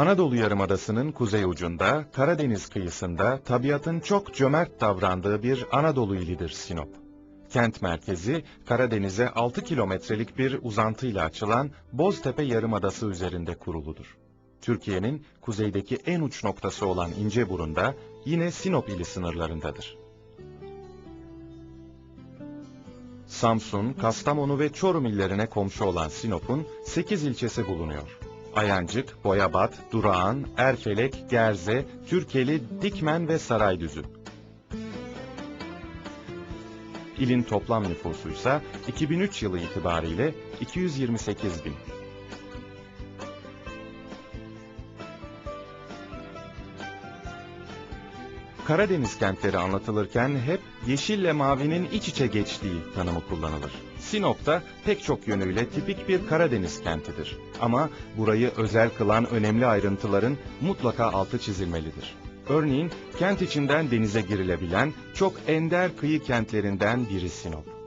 Anadolu Yarımadası'nın kuzey ucunda, Karadeniz kıyısında tabiatın çok cömert davrandığı bir Anadolu ilidir Sinop. Kent merkezi, Karadeniz'e 6 kilometrelik bir uzantıyla açılan Boztepe Yarımadası üzerinde kuruludur. Türkiye'nin kuzeydeki en uç noktası olan İnceburun'da yine Sinop ili sınırlarındadır. Samsun, Kastamonu ve Çorum illerine komşu olan Sinop'un 8 ilçesi bulunuyor. Ayancık, Boyabat, Durağan, Erfelek, Gerze, Türkeli, Dikmen ve Saraydüzü. İlin toplam nüfusu ise 2003 yılı itibariyle 228 bin. Karadeniz kentleri anlatılırken hep yeşille mavinin iç içe geçtiği tanımı kullanılır. Sinop da pek çok yönüyle tipik bir Karadeniz kentidir. Ama burayı özel kılan önemli ayrıntıların mutlaka altı çizilmelidir. Örneğin kent içinden denize girilebilen çok ender kıyı kentlerinden biri Sinop.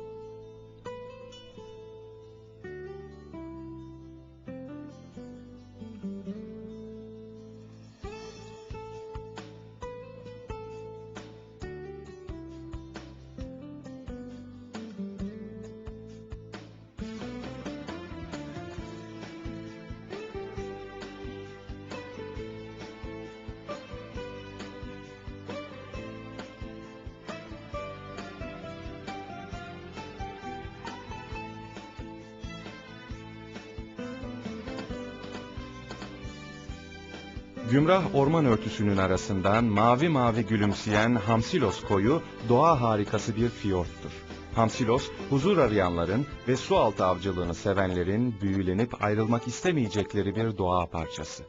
Gümrah orman örtüsünün arasından mavi mavi gülümseyen Hamsilos koyu doğa harikası bir fiyorttur. Hamsilos, huzur arayanların ve su altı avcılığını sevenlerin büyülenip ayrılmak istemeyecekleri bir doğa parçası.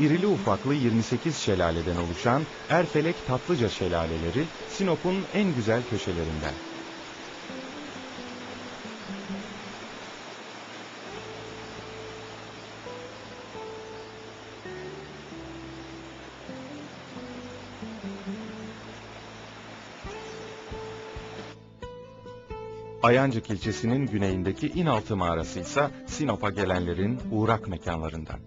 İrili ufaklı 28 şelaleden oluşan Erfelek Tatlıca şelaleleri Sinop'un en güzel köşelerinden. Ayancık ilçesinin güneyindeki İnaltı mağarası ise Sinop'a gelenlerin uğrak mekanlarından.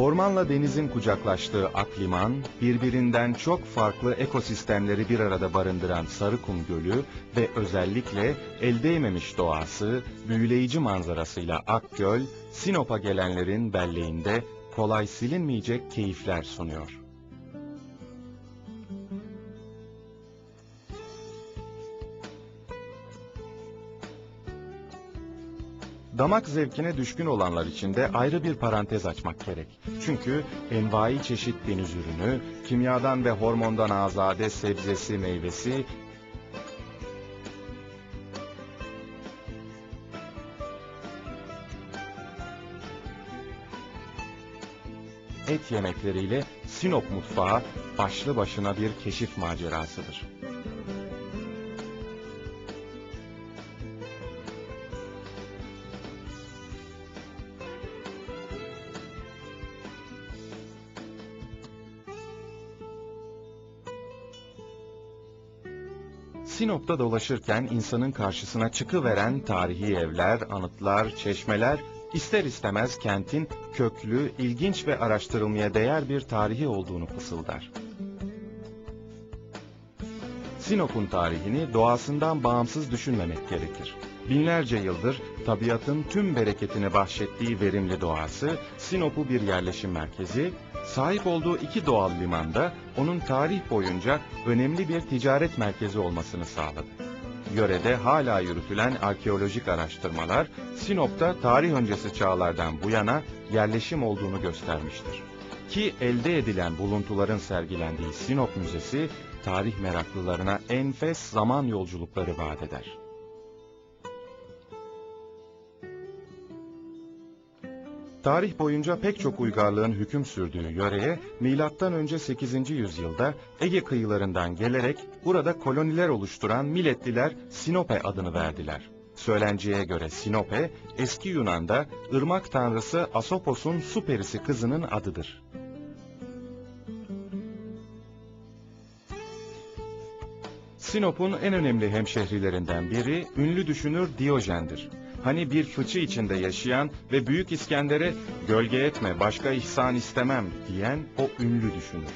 Ormanla denizin kucaklaştığı Akliman, birbirinden çok farklı ekosistemleri bir arada barındıran Sarıkum Gölü ve özellikle el değmemiş doğası, büyüleyici manzarasıyla Akgöl, Sinop'a gelenlerin belleğinde kolay silinmeyecek keyifler sunuyor. Damak zevkine düşkün olanlar için de ayrı bir parantez açmak gerek. Çünkü envai çeşit deniz ürünü, kimyadan ve hormondan azade sebzesi, meyvesi, et yemekleriyle Sinop mutfağı başlı başına bir keşif macerasıdır. Sinop'ta dolaşırken insanın karşısına çıkıveren tarihi evler, anıtlar, çeşmeler ister istemez kentin köklü, ilginç ve araştırılmaya değer bir tarihi olduğunu fısıldar. Sinop'un tarihini doğasından bağımsız düşünmemek gerekir. Binlerce yıldır tabiatın tüm bereketini bahşettiği verimli doğası, Sinop'u bir yerleşim merkezi, sahip olduğu iki doğal limanda onun tarih boyunca önemli bir ticaret merkezi olmasını sağladı. Yörede hala yürütülen arkeolojik araştırmalar Sinop'ta tarih öncesi çağlardan bu yana yerleşim olduğunu göstermiştir. Ki elde edilen buluntuların sergilendiği Sinop Müzesi tarih meraklılarına enfes zaman yolculukları vaat eder. Tarih boyunca pek çok uygarlığın hüküm sürdüğü yöreye önce 8. yüzyılda Ege kıyılarından gelerek burada koloniler oluşturan Miletliler Sinope adını verdiler. Söylenceye göre Sinope, eski Yunan'da ırmak tanrısı Asopos'un su perisi kızının adıdır. Sinop'un en önemli hemşehrilerinden biri ünlü düşünür Diyojen'dir. Hani bir fıçı içinde yaşayan ve Büyük İskender'e gölge etme başka ihsan istemem diyen o ünlü düşünür.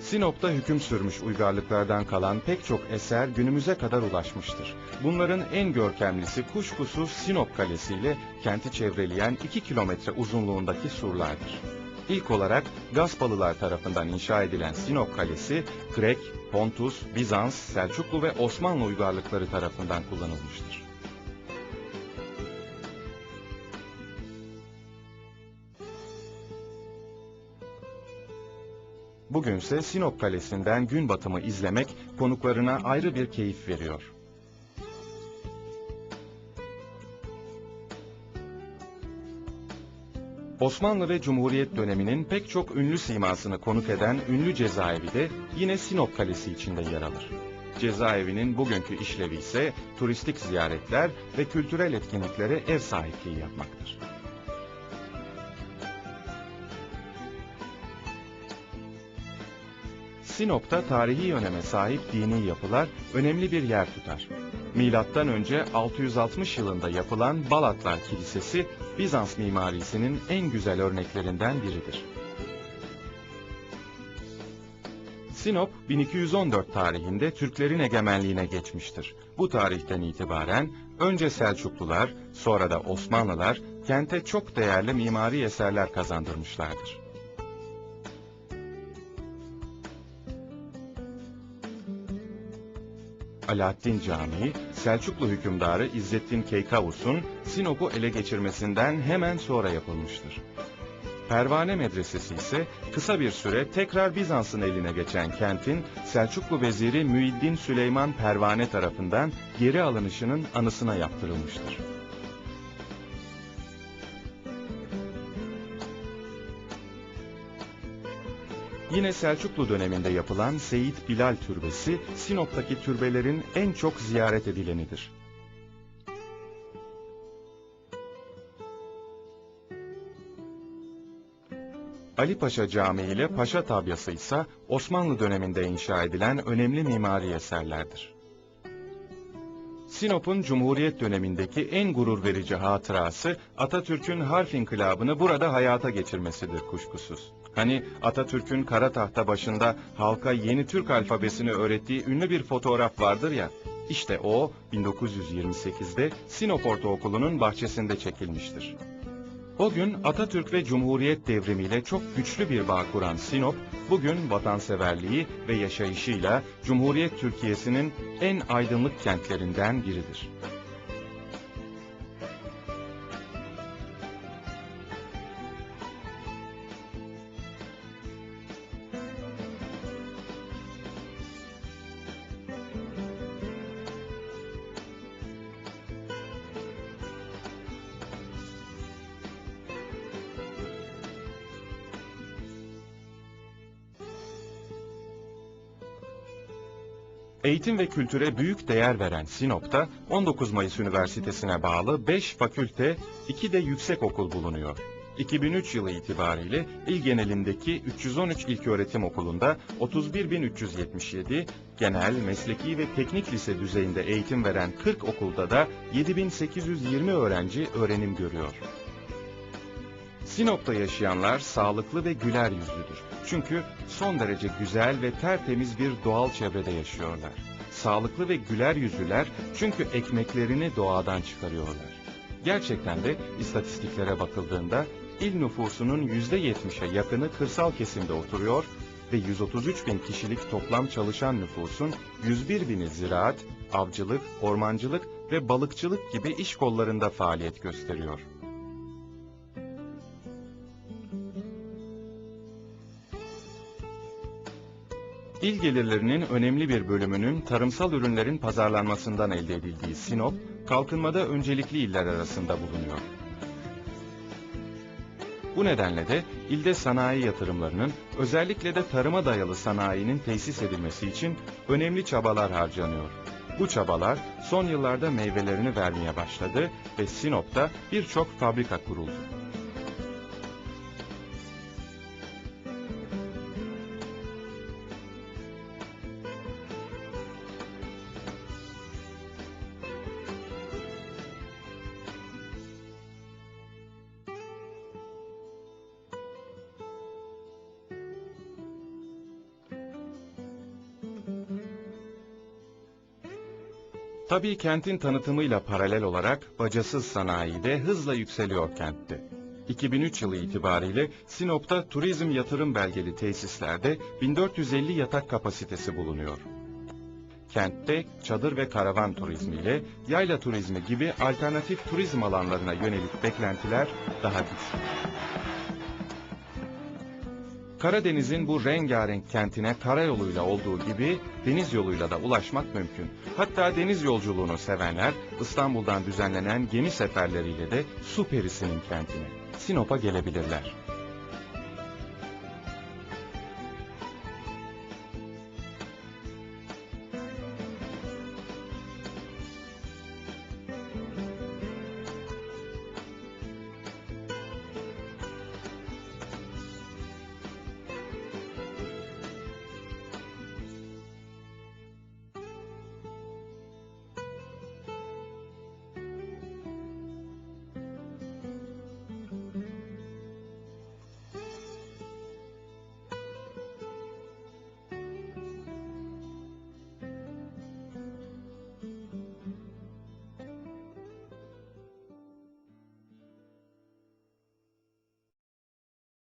Sinop'ta hüküm sürmüş uygarlıklardan kalan pek çok eser günümüze kadar ulaşmıştır. Bunların en görkemlisi kuşkusuz Sinop Kalesi ile kenti çevreleyen 2 kilometre uzunluğundaki surlardır. İlk olarak Gaspalılar tarafından inşa edilen Sinop Kalesi, Grek, Pontus, Bizans, Selçuklu ve Osmanlı uygarlıkları tarafından kullanılmıştır. Bugünse Sinop Kalesi'nden gün batımı izlemek konuklarına ayrı bir keyif veriyor. Osmanlı ve Cumhuriyet döneminin pek çok ünlü simasını konuk eden ünlü cezaevi de yine Sinop Kalesi içinde yer alır. Cezaevinin bugünkü işlevi ise turistik ziyaretler ve kültürel etkinliklere ev sahipliği yapmaktır. Sinop'ta tarihi öneme sahip dini yapılar önemli bir yer tutar. Milattan önce 660 yılında yapılan Balatlar Kilisesi Bizans mimarisinin en güzel örneklerinden biridir. Sinop 1214 tarihinde Türklerin egemenliğine geçmiştir. Bu tarihten itibaren önce Selçuklular, sonra da Osmanlılar kente çok değerli mimari eserler kazandırmışlardır. Alaaddin Camii, Selçuklu hükümdarı İzzettin Keykavus'un Sinop'u ele geçirmesinden hemen sonra yapılmıştır. Pervane Medresesi ise kısa bir süre tekrar Bizans'ın eline geçen kentin Selçuklu veziri Müiddin Süleyman Pervane tarafından geri alınışının anısına yaptırılmıştır. Yine Selçuklu döneminde yapılan Seyit Bilal Türbesi, Sinop'taki türbelerin en çok ziyaret edilenidir. Ali Paşa Camii ile Paşa Tabyası ise Osmanlı döneminde inşa edilen önemli mimari eserlerdir. Sinop'un Cumhuriyet dönemindeki en gurur verici hatırası Atatürk'ün harf inkılabını burada hayata geçirmesidir kuşkusuz. Hani Atatürk'ün kara tahta başında halka yeni Türk alfabesini öğrettiği ünlü bir fotoğraf vardır ya. İşte o 1928'de Sinop Ortaokulu'nun bahçesinde çekilmiştir. O gün Atatürk ve Cumhuriyet devrimiyle çok güçlü bir bağ kuran Sinop, bugün vatanseverliği ve yaşayışıyla Cumhuriyet Türkiye'sinin en aydınlık kentlerinden biridir. Eğitim ve kültüre büyük değer veren Sinop'ta 19 Mayıs Üniversitesi'ne bağlı 5 fakülte, 2 de yüksek okul bulunuyor. 2003 yılı itibariyle il genelindeki 313 ilköğretim okulunda 31.377, genel, mesleki ve teknik lise düzeyinde eğitim veren 40 okulda da 7.820 öğrenci öğrenim görüyor. Sinop'ta yaşayanlar sağlıklı ve güler yüzlüdür. Çünkü son derece güzel ve tertemiz bir doğal çevrede yaşıyorlar. Sağlıklı ve güler yüzlüler çünkü ekmeklerini doğadan çıkarıyorlar. Gerçekten de istatistiklere bakıldığında il nüfusunun yüzde yetmişe yakını kırsal kesimde oturuyor ve 133 bin kişilik toplam çalışan nüfusun 101 bini ziraat, avcılık, ormancılık ve balıkçılık gibi iş kollarında faaliyet gösteriyor. İl gelirlerinin önemli bir bölümünün tarımsal ürünlerin pazarlanmasından elde edildiği Sinop, kalkınmada öncelikli iller arasında bulunuyor. Bu nedenle de ilde sanayi yatırımlarının özellikle de tarıma dayalı sanayinin tesis edilmesi için önemli çabalar harcanıyor. Bu çabalar son yıllarda meyvelerini vermeye başladı ve Sinop'ta birçok fabrika kuruldu. Tabii kentin tanıtımıyla paralel olarak bacasız sanayi de hızla yükseliyor kentte. 2003 yılı itibariyle Sinop'ta turizm yatırım belgeli tesislerde 1450 yatak kapasitesi bulunuyor. Kentte çadır ve karavan turizmiyle yayla turizmi gibi alternatif turizm alanlarına yönelik beklentiler daha güçlü. Karadeniz'in bu rengarenk kentine karayoluyla olduğu gibi deniz yoluyla da ulaşmak mümkün. Hatta deniz yolculuğunu sevenler İstanbul'dan düzenlenen gemi seferleriyle de su perisinin kentine, Sinop'a gelebilirler.